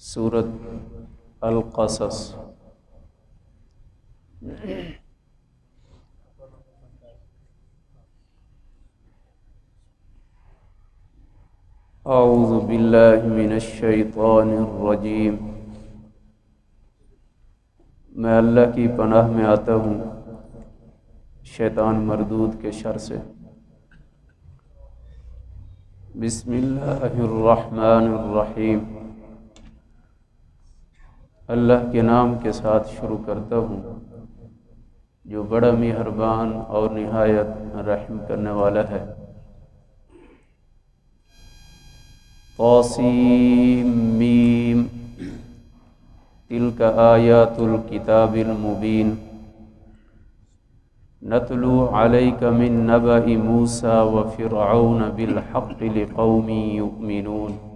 سورت القصص۔ اعوذ باللہ من الشیطان الرجیم میں اللہ کی پناہ میں آتا ہوں، شیطان مردود کے شر سے۔ بسم اللہ الرحمن الرحیم۔ اللہ کے نام کے ساتھ شروع کرتا ہوں، جو بڑا مہربان اور نہایت رحم کرنے والا ہے۔ قاسم میم تلك آیات الكتاب المبین۔ نتلو عليك من نبأ موسى وفرعون بالحق لقوم يؤمنون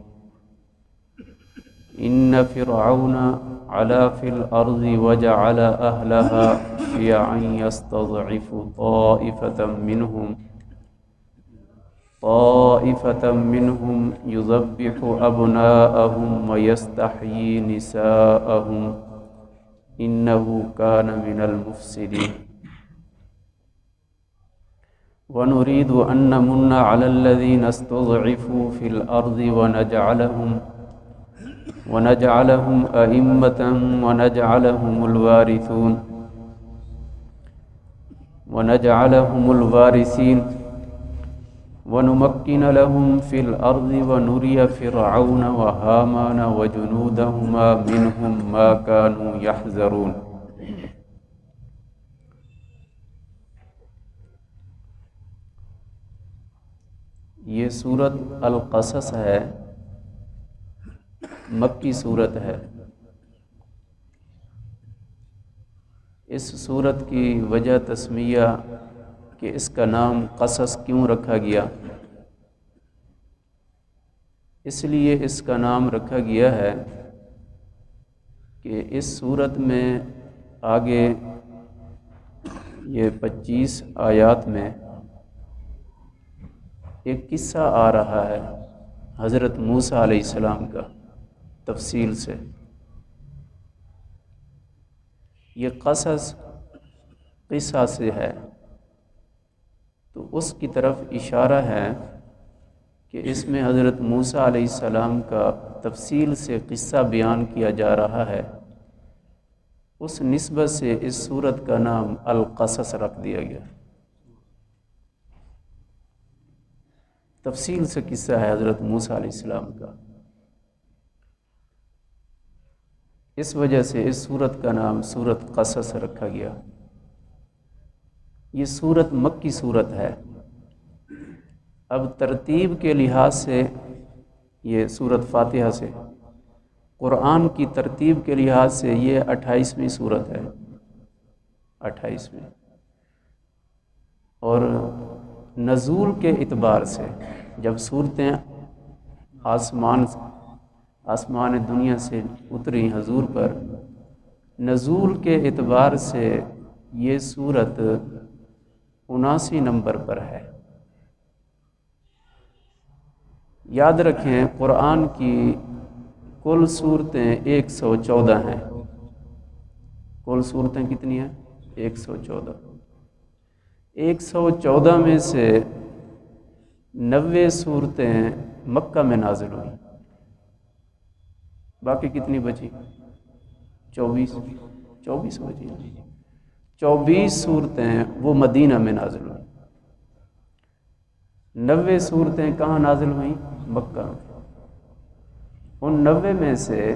إن فرعون علا في الأرض وجعل أهلها شيعا يستضعف طائفة منهم. طائفة منهم يذبح أبناءهم ويستحيي نساءهم. إنه كان من المفسدين. ونريد أن نمن على الذين استضعفوا في الأرض ونجعلهم ونجعلهم أئمة ونجعلهم الوارثون. ونجعلهم الوارثين. ونمكن لهم في الأرض ونري فرعون وهامان وجنودهما منهم ما كانوا يحذرون. یہ صورت القصص ہے مکی صورت ہے۔ اس صورت کی وجہ تسمیہ کہ اس کا نام قصص کیوں رکھا گیا؟ اس لیے اس کا نام رکھا گیا ہے کہ اس صورت میں آگے یہ پچیس آیات میں ایک قصہ آ رہا ہے حضرت موسیٰ علیہ السلام کا۔ تفصیل سے۔ یہ قصص قصہ سے ہے۔ تو اس کی طرف اشارہ ہے کہ اس میں حضرت موسیٰ علیہ السلام کا تفصیل سے قصہ بیان کیا جا رہا ہے۔ اس نسبت سے اس صورت کا نام القصص رکھ دیا گیا۔ تفصیل سے قصہ ہے حضرت موسیٰ علیہ السلام کا۔ اس وجہ سے اس صورت کا نام صورت قصص رکھا گیا۔ یہ صورت مکی صورت ہے۔ اب ترتیب کے لحاظ سے یہ صورت فاتحہ سے، قرآن کی ترتیب کے لحاظ سے یہ اٹھائیسویں صورت ہے۔ اٹھائیسویں۔ اور نزول کے اعتبار سے جب صورتیں آسمان آسمان دنیا سے اتری حضور پر۔ نزول کے اعتبار سے یہ صورت اناسی نمبر پر ہے۔ یاد رکھیں قرآن کی کل صورتیں ایک سو چودہ ہیں۔ کل صورتیں کتنی ہیں؟ ایک سو چودہ۔ ایک سو چودہ میں سے نوے صورتیں مکہ میں نازل ہوئیں۔ باقی کتنی بچی؟ چوبیس۔ چوبیس بچی چوبیس صورتیں وہ مدینہ میں نازل ہوئیں۔ نوے صورتیں کہاں نازل ہوئیں؟ مکہ میں۔ ان نوے میں سے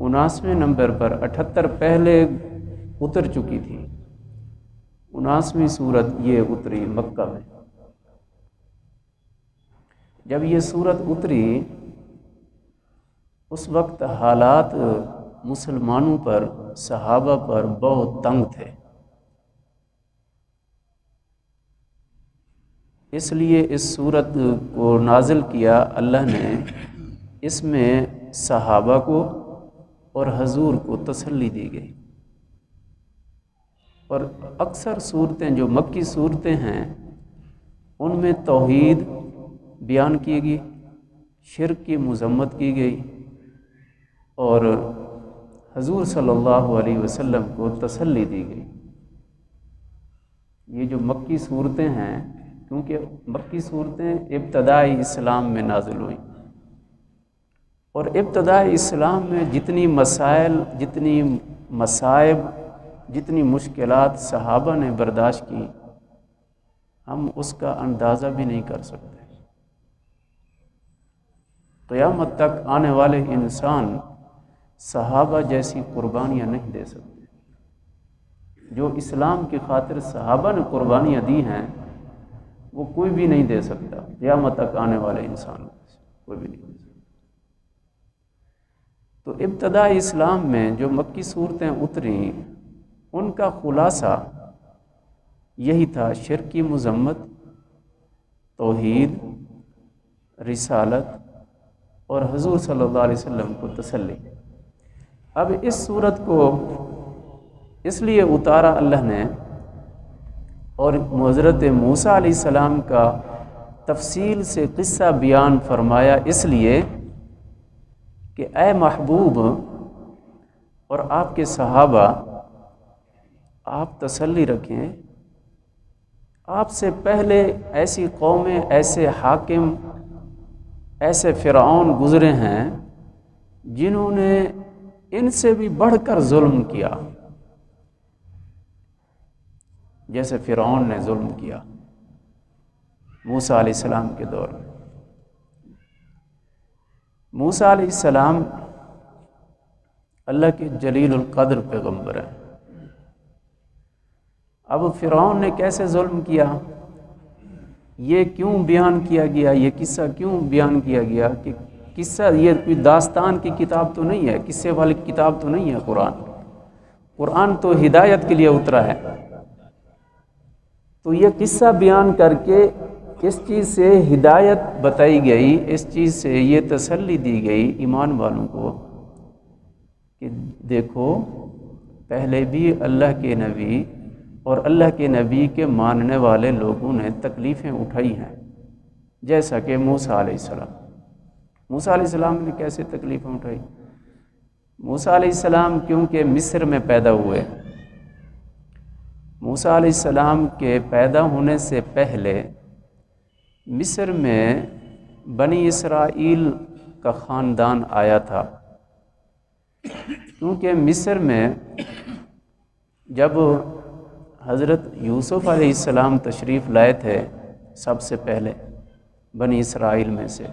اناسویں نمبر پر اٹھتر پہلے اتر چکی تھی۔ اناسویں صورت یہ اتری مکہ میں۔ جب یہ صورت اتری اس وقت حالات مسلمانوں پر، صحابہ پر بہت تنگ تھے۔ اس لیے اس صورت کو نازل کیا اللہ نے۔ اس میں صحابہ کو اور حضور کو تسلی دی گئی۔ اور اکثر صورتیں جو مکی صورتیں ہیں، ان میں توحید بیان کی گئی، شرک کی مذمت کی گئی۔ اور حضور صلی اللہ علیہ وسلم کو تسلی دی گئی۔ یہ جو مکی صورتیں ہیں، کیونکہ مکی صورتیں ابتدائی اسلام میں نازل ہوئیں۔ اور ابتدائی اسلام میں جتنی مسائل، جتنی مصائب، جتنی مشکلات صحابہ نے برداشت کی، ہم اس کا اندازہ بھی نہیں کر سکتے۔ قیامت تک آنے والے انسان صحابہ جیسی قربانیاں نہیں دے سکتے۔ جو اسلام کی خاطر صحابہ نے قربانیاں دی ہیں، وہ کوئی بھی نہیں دے سکتا۔ قیامت تک آنے والے انسان کوئی بھی نہیں دے سکتا۔ تو ابتدائی اسلام میں جو مکی صورتیں اتریں، ان کا خلاصہ یہی تھا، شرکی مذمت، توحید، رسالت اور حضور صلی اللہ علیہ وسلم کو تسلی۔ اب اس صورت کو اس لیے اتارا اللہ نے اور حضرت موسیٰ علیہ السلام کا تفصیل سے قصہ بیان فرمایا اس لیے کہ اے محبوب اور آپ کے صحابہ، آپ تسلی رکھیں۔ آپ سے پہلے ایسی قومیں، ایسے حاکم، ایسے فرعون گزرے ہیں جنہوں نے ان سے بھی بڑھ کر ظلم کیا۔ جیسے فرعون نے ظلم کیا موسیٰ علیہ السلام کے دور میں۔ موسیٰ علیہ السلام اللہ کے جلیل القدر پیغمبر ہیں۔ اب فرعون نے کیسے ظلم کیا؟ یہ کیوں بیان کیا گیا؟ یہ قصہ کیوں بیان کیا گیا کہ قصہ، یہ کوئی داستان کی کتاب تو نہیں ہے، قصے والی کتاب تو نہیں ہے قرآن۔ قرآن تو ہدایت کے لیے اترا ہے۔ تو یہ قصہ بیان کر کے اس چیز سے ہدایت بتائی گئی، اس چیز سے یہ تسلی دی گئی ایمان والوں کو کہ دیکھو، پہلے بھی اللہ کے نبی اور اللہ کے نبی کے ماننے والے لوگوں نے تکلیفیں اٹھائی ہیں، جیسا کہ موسیٰ علیہ السلام۔ موسیٰ علیہ السلام نے کیسے تکلیفیں اٹھائی موسیٰ علیہ السلام کیونکہ مصر میں پیدا ہوئے۔ موسیٰ علیہ السلام کے پیدا ہونے سے پہلے مصر میں بنی اسرائیل کا خاندان آیا تھا۔ کیونکہ مصر میں جب حضرت یوسف علیہ السلام تشریف لائے تھے سب سے پہلے بنی اسرائیل میں سے۔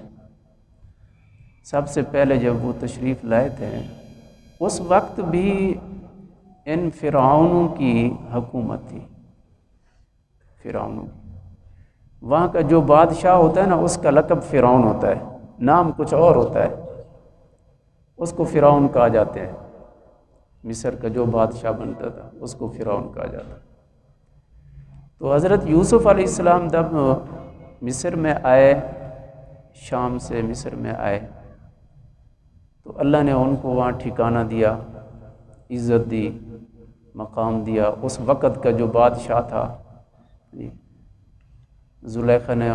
سب سے پہلے جب وہ تشریف لائے تھے، اس وقت بھی ان فرعونوں کی حکومت تھی۔ فرعونوں۔ کی وہاں کا جو بادشاہ ہوتا ہے نا، اس کا لقب فرعون ہوتا ہے۔ نام کچھ اور ہوتا ہے۔ اس کو فرعون کہا جاتے ہیں۔ مصر کا جو بادشاہ بنتا تھا، اس کو فرعون کہا جاتا تو حضرت یوسف علیہ السلام جب مصر میں آئے، شام سے مصر میں آئے تو اللہ نے ان کو وہاں ٹھکانہ دیا عزت دی مقام دیا۔ اس وقت کا جو بادشاہ تھا جی، زلیخہ نے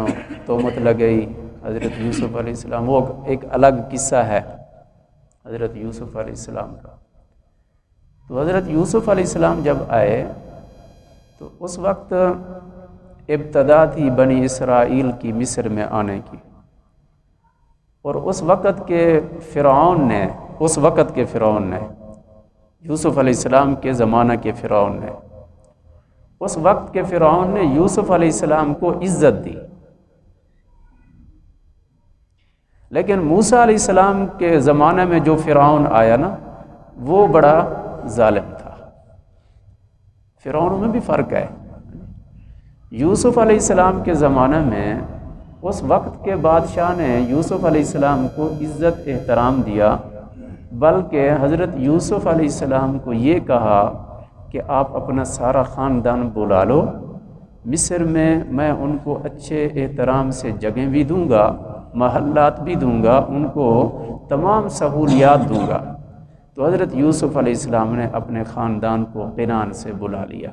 تومت لگئی حضرت یوسف علیہ السلام وہ ایک الگ قصہ ہے حضرت یوسف علیہ السلام کا۔ تو حضرت یوسف علیہ السلام جب آئے تو اس وقت ابتدا تھی بنی اسرائیل کی مصر میں آنے کی۔ اور اس وقت کے فرعون نے، اس وقت کے فرعون نے، یوسف علیہ السلام کے زمانہ کے فرعون نے، اس وقت کے فرعون نے یوسف علیہ السلام کو عزت دی۔ لیکن موسیٰ علیہ السلام کے زمانے میں جو فرعون آیا نا، وہ بڑا ظالم تھا۔ فرعونوں میں بھی فرق ہے۔ یوسف علیہ السلام کے زمانہ میں اس وقت کے بادشاہ نے یوسف علیہ السلام کو عزت احترام دیا، بلکہ حضرت یوسف علیہ السلام کو یہ کہا کہ آپ اپنا سارا خاندان بلا لو، مصر میں میں ان کو اچھے احترام سے جگہیں بھی دوں گا، محلات بھی دوں گا، ان کو تمام سہولیات دوں گا۔ تو حضرت یوسف علیہ السلام نے اپنے خاندان کو قنان سے بلا لیا۔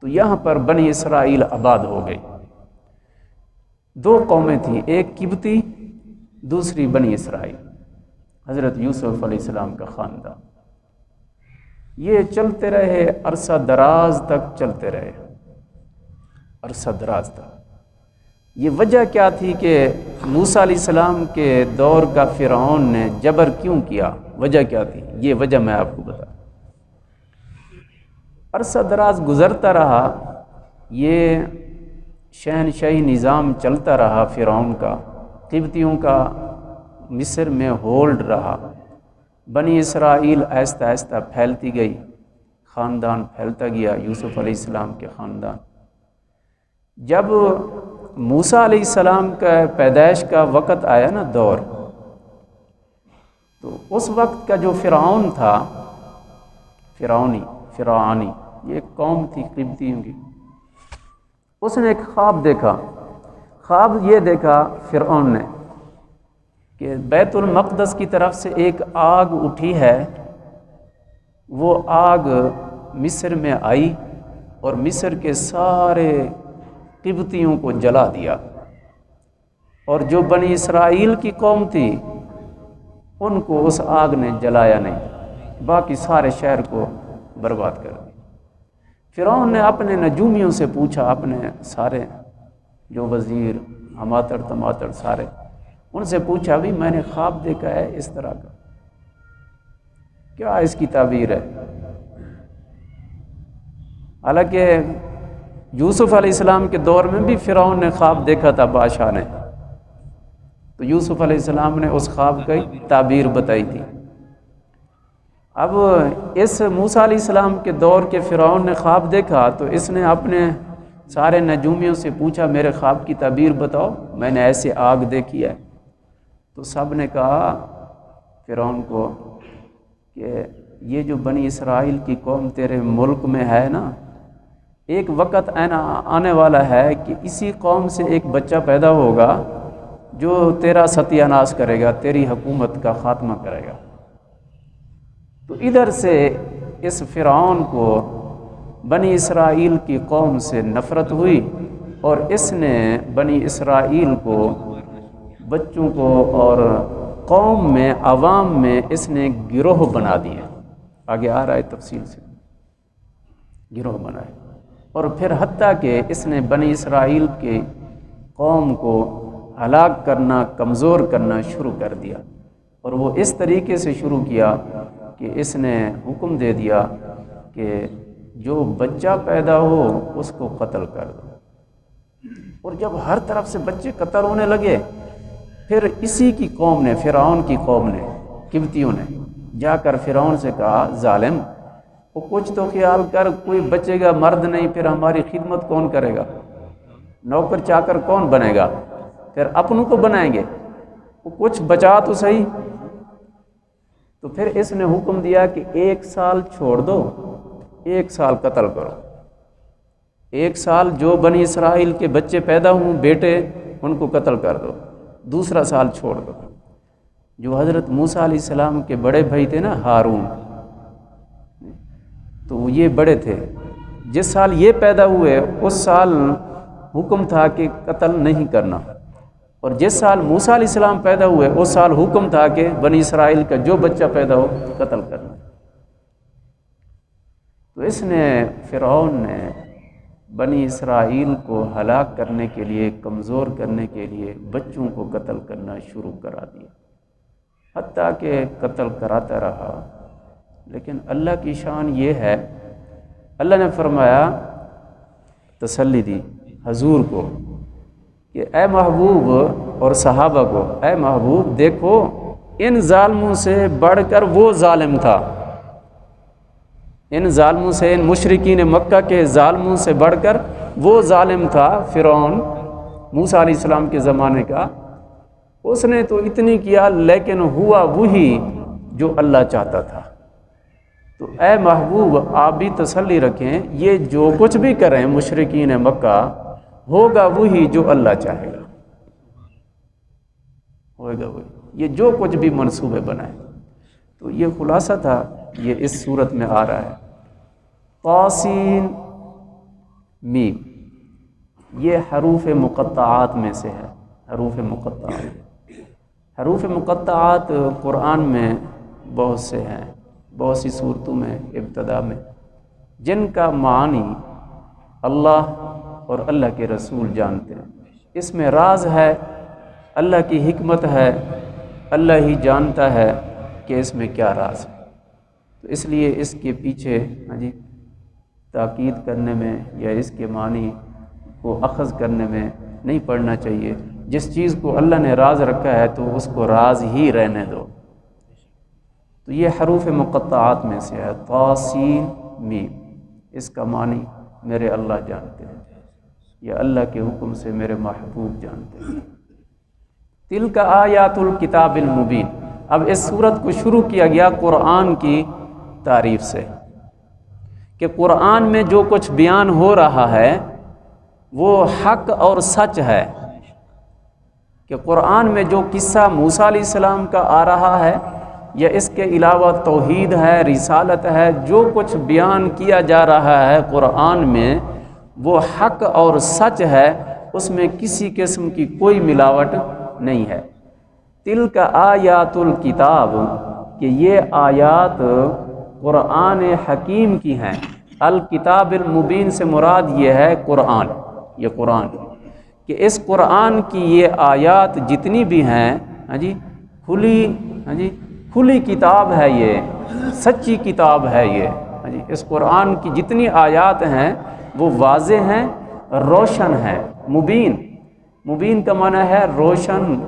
تو یہاں پر بنی اسرائیل آباد ہو گئی۔ دو قومیں تھیں، ایک کبتی، دوسری بنی اسرائیل۔ حضرت یوسف علیہ السلام کا خاندان۔ یہ چلتے رہے، عرصہ دراز تک چلتے رہے۔ عرصہ دراز تک۔ یہ وجہ کیا تھی کہ موسیٰ علیہ السلام کے دور کا فرعون نے جبر کیوں کیا؟ وجہ کیا تھی؟ یہ وجہ میں آپ کو بتا۔ عرصہ دراز گزرتا رہا، یہ شہنشاہی نظام چلتا رہا فرعون کا، قبطیوں کا مصر میں ہولڈ رہا۔ بنی اسرائیل آہستہ آہستہ پھیلتی گئی۔ خاندان پھیلتا گیا، یوسف علیہ السلام کے خاندان۔ جب موسیٰ علیہ السلام کا پیدائش کا وقت آیا نا دور، تو اس وقت کا جو فرعون تھا، فرعونی، فرعانی، یہ قوم تھی، قبطیوں کی۔ اس نے ایک خواب دیکھا۔ خواب یہ دیکھا فرعون نے کہ بیت المقدس کی طرف سے ایک آگ اٹھی ہے۔ وہ آگ مصر میں آئی اور مصر کے سارے قبطیوں کو جلا دیا۔ اور جو بنی اسرائیل کی قوم تھی، ان کو اس آگ نے جلایا نہیں، باقی سارے شہر کو برباد کر دیا۔ فرعون نے اپنے نجومیوں سے پوچھا، اپنے سارے جو وزیر ہماتر تماتر سارے، ان سے پوچھا بھی میں نے خواب دیکھا ہے اس طرح کا۔ کیا اس کی تعبیر ہے؟ حالانکہ یوسف علیہ السلام کے دور میں بھی فرعون نے خواب دیکھا تھا، بادشاہ نے۔ تو یوسف علیہ السلام نے اس خواب کی تعبیر بتائی تھی۔ اب اس موسیٰ علیہ السلام کے دور کے فرعون نے خواب دیکھا تو اس نے اپنے سارے نجومیوں سے پوچھا، میرے خواب کی تعبیر بتاؤ، میں نے ایسے آگ دیکھی ہے۔ تو سب نے کہا فرعون کو کہ یہ جو بنی اسرائیل کی قوم تیرے ملک میں ہے نا، ایک وقت اینا آنے والا ہے کہ اسی قوم سے ایک بچہ پیدا ہوگا جو تیرا ستیہ ناش کرے گا، تیری حکومت کا خاتمہ کرے گا۔ تو ادھر سے اس فرعون کو بنی اسرائیل کی قوم سے نفرت ہوئی اور اس نے بنی اسرائیل کو بچوں کو اور قوم میں، عوام میں اس نے گروہ بنا دیے آگے آ رہا ہے تفصیل سے۔ گروہ بنائے اور پھر حتیٰ کہ اس نے بنی اسرائیل کے قوم کو ہلاک کرنا، کمزور کرنا شروع کر دیا۔ اور وہ اس طریقے سے شروع کیا کہ اس نے حکم دے دیا کہ جو بچہ پیدا ہو اس کو قتل کر دو۔ اور جب ہر طرف سے بچے قتل ہونے لگے، پھر اسی کی قوم نے، فرعون کی قوم نے قبطیوں نے جا کر فرعون سے کہا، ظالم، وہ کچھ تو خیال کر، کوئی بچے گا مرد نہیں، پھر ہماری خدمت کون کرے گا؟ نوکر چا کر کون بنے گا؟ پھر اپنوں کو بنائیں گے۔ وہ کچھ بچا تو صحیح تو پھر اس نے حکم دیا کہ ایک سال چھوڑ دو، ایک سال قتل کرو۔ ایک سال جو بنی اسرائیل کے بچے پیدا ہوں، بیٹے، ان کو قتل کر دو۔ دوسرا سال چھوڑ دو۔ جو حضرت موسیٰ علیہ السلام کے بڑے بھائی تھے نا، ہارون۔ تو یہ بڑے تھے۔ جس سال یہ پیدا ہوئے، اس سال حکم تھا کہ قتل نہیں کرنا۔ اور جس سال موسیٰ علیہ السلام پیدا ہوئے، اس سال حکم تھا کہ بنی اسرائیل کا جو بچہ پیدا ہو، قتل کرنا تو اس نے، فرعون نے بنی اسرائیل کو ہلاک کرنے کے لیے، کمزور کرنے کے لیے بچوں کو قتل کرنا شروع کرا دیا۔ حتیٰ کہ قتل کراتا رہا۔ لیکن اللہ کی شان یہ ہے، اللہ نے فرمایا، تسلی دی حضور کو۔ کہ اے محبوب اور صحابہ کو، اے محبوب دیکھو، ان ظالموں سے بڑھ کر وہ ظالم تھا۔ ان ظالموں سے، ان مشرقین مکہ کے ظالموں سے بڑھ کر وہ ظالم تھا فرعون۔ موسیٰ علیہ السلام کے زمانے کا۔ اس نے تو اتنی کیا، لیکن ہوا وہی جو اللہ چاہتا تھا۔ تو اے محبوب، آپ بھی تسلی رکھیں، یہ جو کچھ بھی کریں مشرقین مکہ ہوگا وہی جو اللہ چاہے گا۔ ہوگا وہی۔ یہ جو کچھ بھی منصوبے بنائے۔ تو یہ خلاصہ تھا، یہ اس صورت میں آ رہا ہے۔ قاسین میم۔ یہ حروف مقطعات میں سے ہے۔ حروف مقطعات۔ حروف مقطعات قرآن میں بہت سے ہیں۔ بہت سی صورتوں میں، ابتدا میں۔ جن کا معنی اللہ اور اللہ کے رسول جانتے ہیں۔ اس میں راز ہے، اللہ کی حکمت ہے، اللہ ہی جانتا ہے کہ اس میں کیا راز ہے۔ تو اس لیے اس کے پیچھے ہاں جی تاکید کرنے میں یا اس کے معنی کو اخذ کرنے میں نہیں پڑھنا چاہیے۔ جس چیز کو اللہ نے راز رکھا ہے تو اس کو راز ہی رہنے دو۔ تو یہ حروف مقطعات میں سے ہے توسین میم۔ اس کا معنی میرے اللہ جانتے ہیں۔ یا اللہ کے حکم سے میرے محبوب جانتے ہیں۔ تل کا آیات الکتاب المبین۔ اب اس صورت کو شروع کیا گیا قرآن کی تعریف سے۔ کہ قرآن میں جو کچھ بیان ہو رہا ہے، وہ حق اور سچ ہے۔ کہ قرآن میں جو قصہ موسیٰ علیہ السلام کا آ رہا ہے، یا اس کے علاوہ توحید ہے، رسالت ہے، جو کچھ بیان کیا جا رہا ہے قرآن میں وہ حق اور سچ ہے، اس میں کسی قسم کی کوئی ملاوٹ نہیں ہے۔ تل کا آیات الکتاب کہ یہ آیات قرآن حکیم کی ہیں۔ الکتاب المبین سے مراد یہ ہے قرآن، یہ قرآن۔ کہ اس قرآن کی یہ آیات جتنی بھی ہیں ہاں جی کھلی ہاں جی کھلی کتاب ہے یہ، سچی کتاب ہے یہ ہاں جی اس قرآن کی جتنی آیات ہیں وہ واضح ہیں، روشن ہیں، مبین۔ مبین کا معنی ہے روشن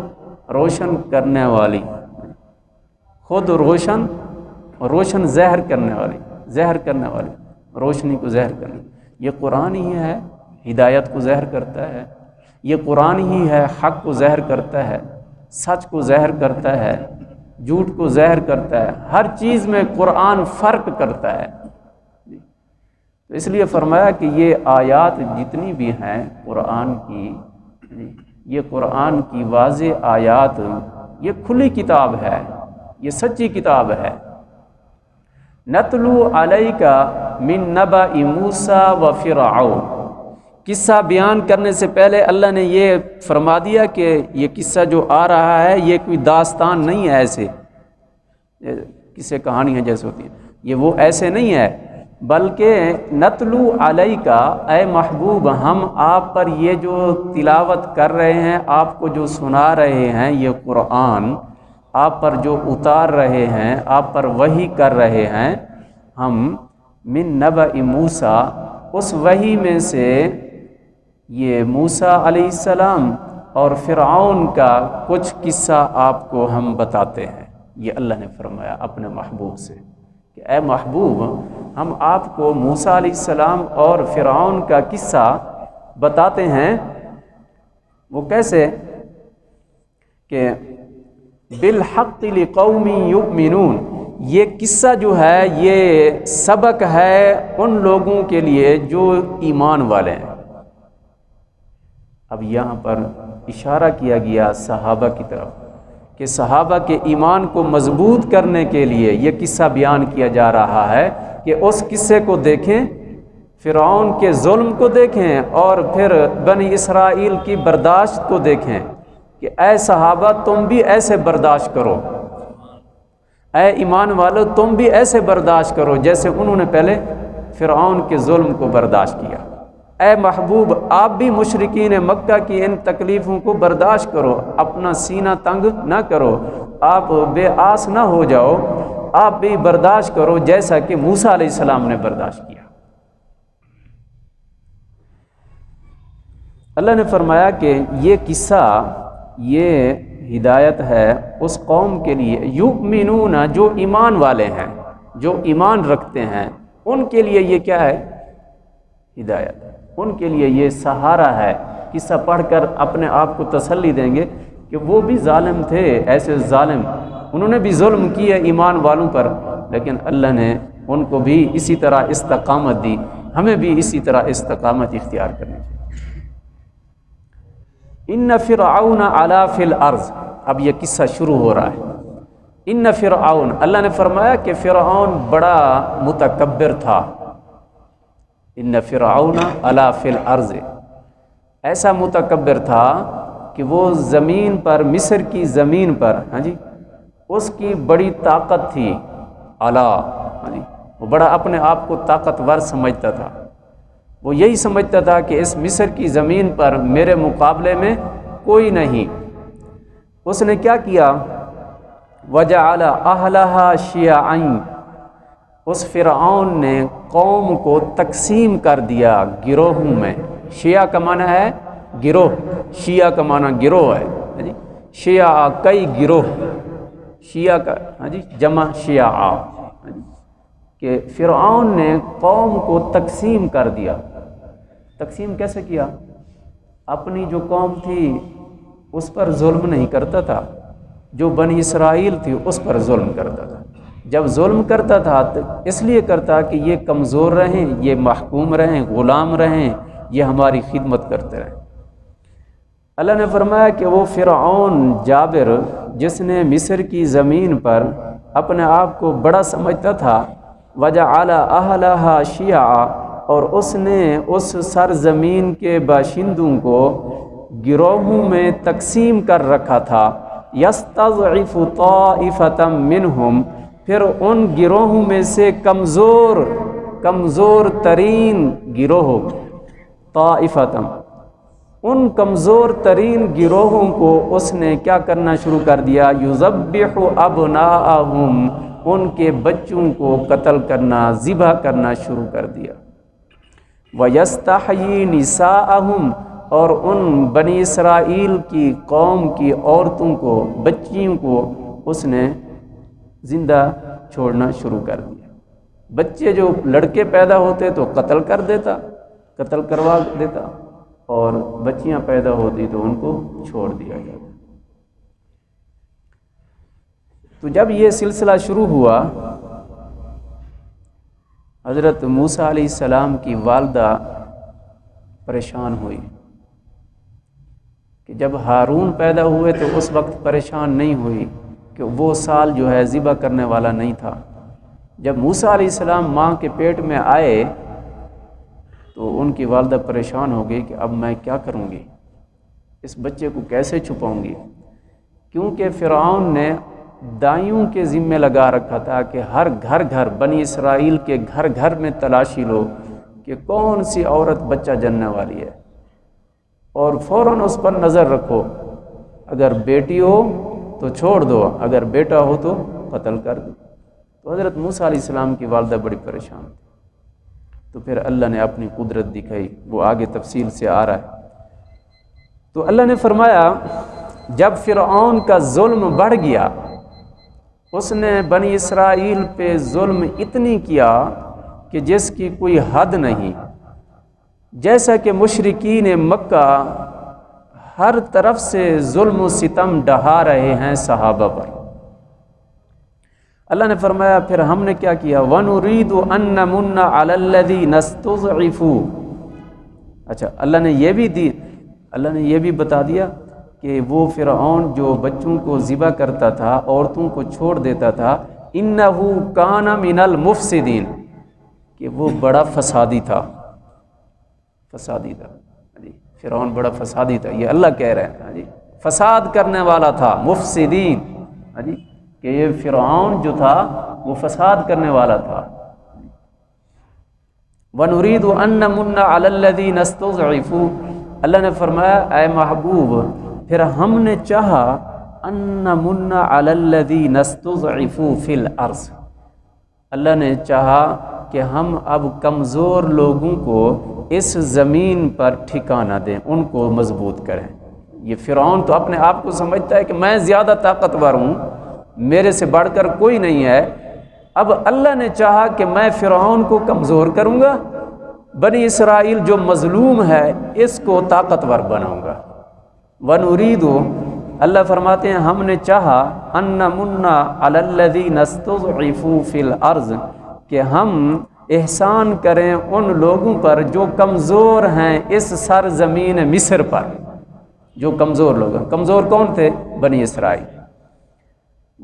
روشن کرنے والی۔ خود روشن روشن زہر کرنے والی، زہر کرنے والی، روشنی کو زہر کرنے۔ یہ قرآن ہی ہے، ہدایت کو زہر کرتا ہے۔ یہ قرآن ہی ہے، حق کو زہر کرتا ہے، سچ کو زہر کرتا ہے، جھوٹ کو زہر کرتا ہے۔ ہر چیز میں قرآن فرق کرتا ہے۔ تو اس لیے فرمایا کہ یہ آیات جتنی بھی ہیں قرآن کی، یہ قرآن کی واضح آیات، یہ کھلی کتاب ہے، یہ سچی کتاب ہے۔ نتلو علیہ کا من نبا اموسا و فرعون۔ قصہ بیان کرنے سے پہلے اللہ نے یہ فرما دیا کہ یہ قصہ جو آ رہا ہے، یہ کوئی داستان نہیں ہے ایسے۔ کسے کہانی ہے جیسے ہوتی ہیں یہ وہ ایسے نہیں ہے۔ بلکہ نتلو علیہ کا اے محبوب، ہم آپ پر یہ جو تلاوت کر رہے ہیں، آپ کو جو سنا رہے ہیں، یہ قرآن آپ پر جو اتار رہے ہیں، آپ پر وہی کر رہے ہیں، ہم من نب موسا اس وہی میں سے یہ موسا علیہ السلام اور فرعون کا کچھ قصہ آپ کو ہم بتاتے ہیں۔ یہ اللہ نے فرمایا اپنے محبوب سے۔ کہ اے محبوب، ہم آپ کو موسا علیہ السلام اور فرعون کا قصہ بتاتے ہیں۔ وہ کیسے؟ کہ بالحق لقومی یؤمنون، یہ قصہ جو ہے، یہ سبق ہے ان لوگوں کے لیے جو ایمان والے ہیں۔ اب یہاں پر اشارہ کیا گیا صحابہ کی طرف۔ کہ صحابہ کے ایمان کو مضبوط کرنے کے لیے یہ قصہ بیان کیا جا رہا ہے کہ اس قصے کو دیکھیں، فرعون کے ظلم کو دیکھیں اور پھر بنی اسرائیل کی برداشت کو دیکھیں کہ اے صحابہ تم بھی ایسے برداشت کرو۔ اے ایمان والو، تم بھی ایسے برداشت کرو جیسے انہوں نے پہلے فرعون کے ظلم کو برداشت کیا۔ اے محبوب، آپ بھی مشرقین مکہ کی ان تکلیفوں کو برداشت کرو، اپنا سینہ تنگ نہ کرو، آپ بے آس نہ ہو جاؤ، آپ بھی برداشت کرو جیسا کہ موسا علیہ السلام نے برداشت کیا۔ اللہ نے فرمایا کہ یہ قصہ، یہ ہدایت ہے اس قوم کے لیے۔ یؤمنون، جو ایمان والے ہیں، جو ایمان رکھتے ہیں، ان کے لیے یہ کیا ہے؟ ہدایت۔ ان کے لیے یہ سہارا ہے قصہ پڑھ کر اپنے آپ کو تسلی دیں گے کہ وہ بھی ظالم تھے، ایسے ظالم۔ انہوں نے بھی ظلم کیا ایمان والوں پر، لیکن اللہ نے ان کو بھی اسی طرح استقامت دی۔ ہمیں بھی اسی طرح استقامت اختیار کرنی چاہیے۔ ان فرعون علا فی الارض۔ اب یہ قصہ شروع ہو رہا ہے۔ ان فرعون، اللہ نے فرمایا کہ فرعون بڑا متکبر تھا۔ ان فرعون علا فی الارض ایسا متکبر تھا کہ وہ زمین پر، مصر کی زمین پر ہاں جی اس کی بڑی طاقت تھی اعلیٰ ہاں جی وہ بڑا اپنے آپ کو طاقتور سمجھتا تھا۔ وہ یہی سمجھتا تھا کہ اس مصر کی زمین پر میرے مقابلے میں کوئی نہیں۔ اس نے کیا کیا؟ وجہ اعلیٰ اہلہ شیعہ اس فرعون نے قوم کو تقسیم کر دیا گروہوں میں۔ شیعہ کا معنی ہے گروہ۔ شیعہ کا معنی گروہ ہے۔ ہاں جی؟ شیعہ کئی گروہ۔ شیعہ کا ہاں جی؟ جمع شیعہ۔ ہاں جی؟ کہ فرعون نے قوم کو تقسیم کر دیا۔ تقسیم کیسے کیا؟ اپنی جو قوم تھی، اس پر ظلم نہیں کرتا تھا۔ جو بنی اسرائیل تھی، اس پر ظلم کرتا تھا۔ جب ظلم کرتا تھا تو اس لیے کرتا کہ یہ کمزور رہیں، یہ محکوم رہیں، غلام رہیں، یہ ہماری خدمت کرتے رہیں۔ اللہ نے فرمایا کہ وہ فرعون جابر، جس نے مصر کی زمین پر اپنے آپ کو بڑا سمجھتا تھا وجہ اعلیٰ اہلہ شیعہ، اور اس نے اس سرزمین کے باشندوں کو گروہوں میں تقسیم کر رکھا تھا۔ یستضعف طائفة منہم پھر ان گروہوں میں سے کمزور کمزور ترین گروہ طائفتم ان کمزور ترین گروہوں کو اس نے کیا کرنا شروع کر دیا؟ یذبح ابناءہم۔ ان کے بچوں کو قتل کرنا، ذبح کرنا شروع کر دیا۔ وَيَسْتَحْيِي نِسَاءَهُمْ اور ان بنی اسرائیل کی قوم کی عورتوں کو، بچیوں کو اس نے زندہ چھوڑنا شروع کر دیا۔ بچے جو لڑکے پیدا ہوتے تو قتل کر دیتا، قتل کروا دیتا، اور بچیاں پیدا ہوتی تو ان کو چھوڑ دیا جاتا تو جب یہ سلسلہ شروع ہوا، حضرت موسیٰ علیہ السلام کی والدہ پریشان ہوئی کہ جب ہارون پیدا ہوئے تو اس وقت پریشان نہیں ہوئی۔ کہ وہ سال جو ہے ذبح کرنے والا نہیں تھا۔ جب موسیٰ علیہ السلام ماں کے پیٹ میں آئے تو ان کی والدہ پریشان ہو گئی کہ اب میں کیا کروں گی؟ اس بچے کو کیسے چھپاؤں گی؟ کیونکہ فرعون نے دائیوں کے ذمے لگا رکھا تھا کہ ہر گھر گھر بنی اسرائیل کے گھر گھر میں تلاشی لو کہ کون سی عورت بچہ جننے والی ہے۔ اور فوراً اس پر نظر رکھو۔ اگر بیٹی ہو تو چھوڑ دو، اگر بیٹا ہو تو قتل کر دو۔ تو حضرت موسیٰ علیہ السلام کی والدہ بڑی پریشان تھی۔ تو پھر اللہ نے اپنی قدرت دکھائی، وہ آگے تفصیل سے آ رہا ہے۔ تو اللہ نے فرمایا، جب فرعون کا ظلم بڑھ گیا، اس نے بنی اسرائیل پہ ظلم اتنی کیا کہ جس کی کوئی حد نہیں۔ جیسا کہ مشرقین مکہ ہر طرف سے ظلم و ستم ڈہا رہے ہیں صحابہ پر۔ اللہ نے فرمایا، پھر ہم نے کیا کیا؟ وَنُرِيدُ أَنَّ مُنَّ عَلَى الَّذِي نَسْتُضْعِفُوا اچھا اللہ نے یہ بھی دی، اللہ نے یہ بھی بتا دیا کہ وہ فرعون جو بچوں کو ذبح کرتا تھا، عورتوں کو چھوڑ دیتا تھا اِنَّهُ كَانَ مِنَ الْمُفْسِدِينَ۔ کہ وہ بڑا فسادی تھا فسادی تھا۔ فرعون بڑا فسادی تھا، یہ اللہ کہہ رہے ہیں۔ ہاں جی۔ فساد کرنے والا تھا، مفسدین۔ ہاں جی۔ کہ یہ فرعون جو تھا، وہ فساد کرنے والا تھا۔ وَنُرِيدُ أَنَّ مُنَّ عَلَى الَّذِي اللہ نے فرمایا، اے محبوب، پھر ہم نے چاہا ان من علی الذی نستضعفو فی الارض اللہ نے چاہا کہ ہم اب کمزور لوگوں کو اس زمین پر ٹھکانہ دیں، ان کو مضبوط کریں۔ یہ فرعون تو اپنے آپ کو سمجھتا ہے کہ میں زیادہ طاقتور ہوں، میرے سے بڑھ کر کوئی نہیں ہے۔ اب اللہ نے چاہا کہ میں فرعون کو کمزور کروں گا، بنی اسرائیل جو مظلوم ہے، اس کو طاقتور بناؤں گا۔ ون اریدو اللہ فرماتے ہیں، ہم نے چاہا، ان منا الذی فی الارض، کہ ہم احسان کریں ان لوگوں پر جو کمزور ہیں اس سرزمین مصر پر۔ جو کمزور لوگ ہیں۔ کمزور کون تھے؟ بنی اسرائیل۔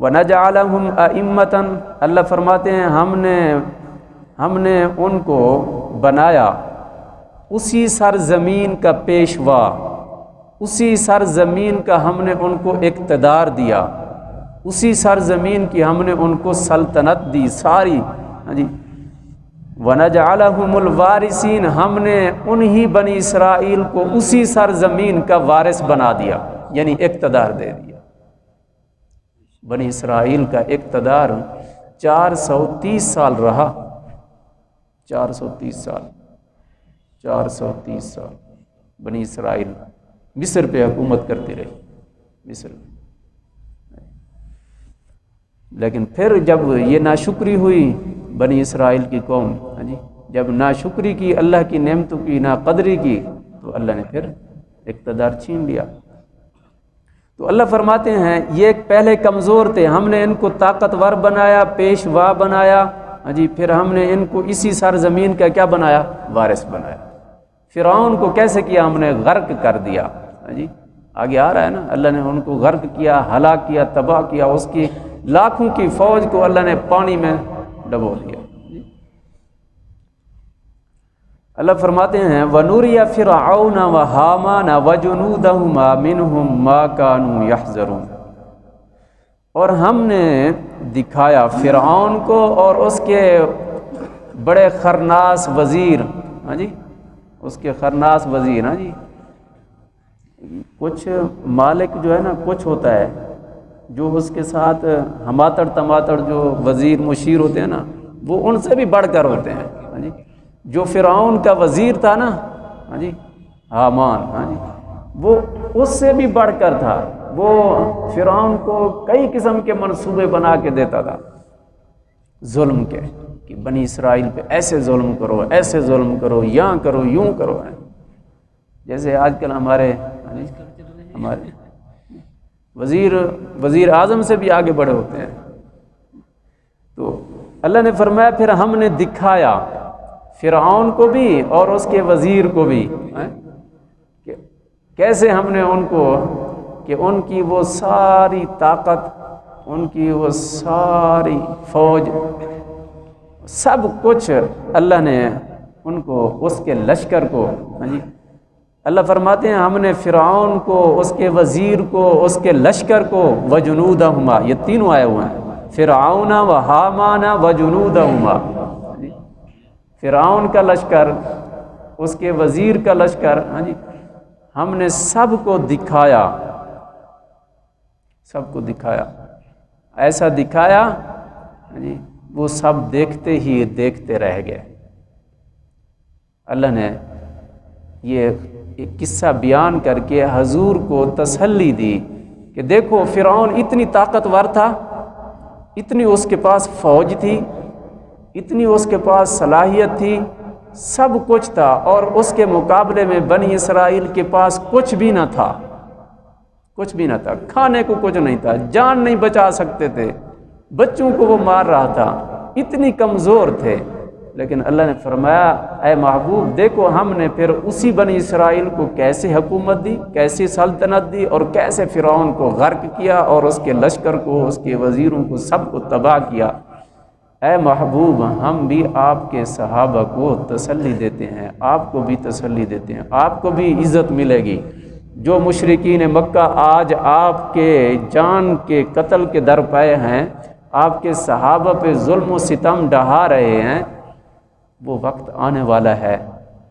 وَنَجْعَلَهُمْ أَئِمَّةً۔ اللہ فرماتے ہیں، ہم نے ہم نے ان کو بنایا۔ اسی سرزمین کا پیشوا، اسی سرزمین کا ہم نے ان کو اقتدار دیا۔ اسی سرزمین کی ہم نے ان کو سلطنت دی۔ ساری ہاں جی ونجعلہم الوارثین ہم نے انہی بنی اسرائیل کو اسی سرزمین کا وارث بنا دیا یعنی اقتدار دے دیا۔ بنی اسرائیل کا اقتدار چار سو تیس سال رہا۔ چار سو تیس سال۔ چار سو تیس سال۔ بنی اسرائیل مصر پہ حکومت کرتی رہی۔ مصر۔ لیکن پھر جب یہ ناشکری ہوئی بنی اسرائیل کی قوم ہاں جی جب ناشکری کی، اللہ کی نعمتوں کی، نا قدری کی، تو اللہ نے پھر اقتدار چھین لیا۔ تو اللہ فرماتے ہیں، یہ ایک پہلے کمزور تھے۔ ہم نے ان کو طاقتور بنایا، پیشوا بنایا۔ ہاں جی پھر ہم نے ان کو اسی سرزمین کا کیا بنایا؟ وارث بنایا۔ فرعون کو کیسے کیا؟ ہم نے غرق کر دیا۔ ہاں جی آگے آ رہا ہے نا۔ اللہ نے ان کو غرق کیا، ہلاک کیا، تباہ کیا۔ اس کی لاکھوں کی فوج کو اللہ نے پانی میں ڈبو دیا۔ اللہ فرماتے ہیں ونوریا فرعون و حامان و جنودہما منہم ما کانوا یحذرون اور ہم نے دکھایا فرعون کو اور اس کے بڑے خرناس وزیر۔ ہاں جی؟ اس کے خرناس وزیر ہاں جی؟ کچھ مالک جو ہے نا، کچھ ہوتا ہے۔ جو اس کے ساتھ ہماتڑ تماتڑ جو وزیر مشیر ہوتے ہیں نا، وہ ان سے بھی بڑھ کر ہوتے ہیں۔ ہاں جی؟ جو فرعون کا وزیر تھا نا ہاں جی؟ حامان ہاں جی؟ وہ اس سے بھی بڑھ کر تھا۔ وہ فرعون کو کئی قسم کے منصوبے بنا کے دیتا تھا۔ ظلم کے، کہ بنی اسرائیل پہ ایسے ظلم کرو، ایسے ظلم کرو یاں کرو، یوں کرو۔ جیسے آج کل ہمارے ہاں جی؟ ہمارے وزیر وزیر اعظم سے بھی آگے بڑے ہوتے ہیں۔ تو اللہ نے فرمایا، پھر ہم نے دکھایا فرعون کو بھی اور اس کے وزیر کو بھی کہ کیسے ہم نے ان کو، کہ ان کی وہ ساری طاقت، ان کی وہ ساری فوج، سب کچھ اللہ نے ان کو، اس کے لشکر کو ہاں جی اللہ فرماتے ہیں ہم نے فرعون کو، اس کے وزیر کو، اس کے لشکر کو و جنود یہ تینوں آئے ہوئے ہیں۔ فرعون و حامانہ و جنود فرعون کا لشکر، اس کے وزیر کا لشکر ہاں جی ہم نے سب کو دکھایا۔ سب کو دکھایا۔ ایسا دکھایا ہاں جی وہ سب دیکھتے ہی دیکھتے رہ گئے۔ اللہ نے یہ ایک قصہ بیان کر کے حضور کو تسلی دی کہ دیکھو فرعون اتنی طاقتور تھا، اتنی اس کے پاس فوج تھی، اتنی اس کے پاس صلاحیت تھی، سب کچھ تھا اور اس کے مقابلے میں بنی اسرائیل کے پاس کچھ بھی نہ تھا۔ کچھ بھی نہ تھا۔ کھانے کو کچھ نہیں تھا، جان نہیں بچا سکتے تھے۔ بچوں کو وہ مار رہا تھا۔ اتنی کمزور تھے۔ لیکن اللہ نے فرمایا، اے محبوب، دیکھو ہم نے پھر اسی بنی اسرائیل کو کیسے حکومت دی، کیسی سلطنت دی اور کیسے فرعون کو غرق کیا اور اس کے لشکر کو، اس کے وزیروں کو سب کو تباہ کیا۔ اے محبوب، ہم بھی آپ کے صحابہ کو تسلی دیتے ہیں، آپ کو بھی تسلی دیتے ہیں، آپ کو بھی عزت ملے گی۔ جو مشرقین مکہ آج آپ کے جان کے قتل کے در پائے ہیں، آپ کے صحابہ پہ ظلم و ستم ڈہا رہے ہیں وہ وقت آنے والا ہے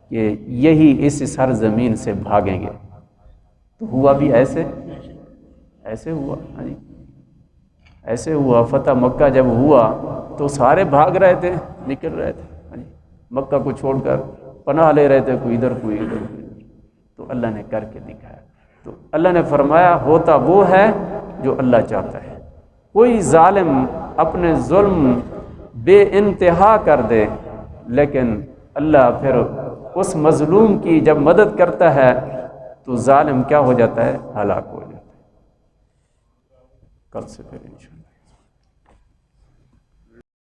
کہ یہی اس سرزمین سے بھاگیں گے۔ تو ہوا بھی ایسے؟ ایسے ہوا ہاں جی ایسے ہوا۔ فتح مکہ جب ہوا تو سارے بھاگ رہے تھے، نکل رہے تھے ہاں جی مکہ کو چھوڑ کر پناہ لے رہے تھے، کوئی ادھر کوئی ادھر۔ کوئی تو اللہ نے کر کے دکھایا۔ تو اللہ نے فرمایا، ہوتا وہ ہے جو اللہ چاہتا ہے۔ کوئی ظالم اپنے ظلم بے انتہا کر دے لیکن اللہ پھر اس مظلوم کی جب مدد کرتا ہے تو ظالم کیا ہو جاتا ہے؟ ہلاک ہو جاتا ہے۔ کل سے پھر انشاءاللہ۔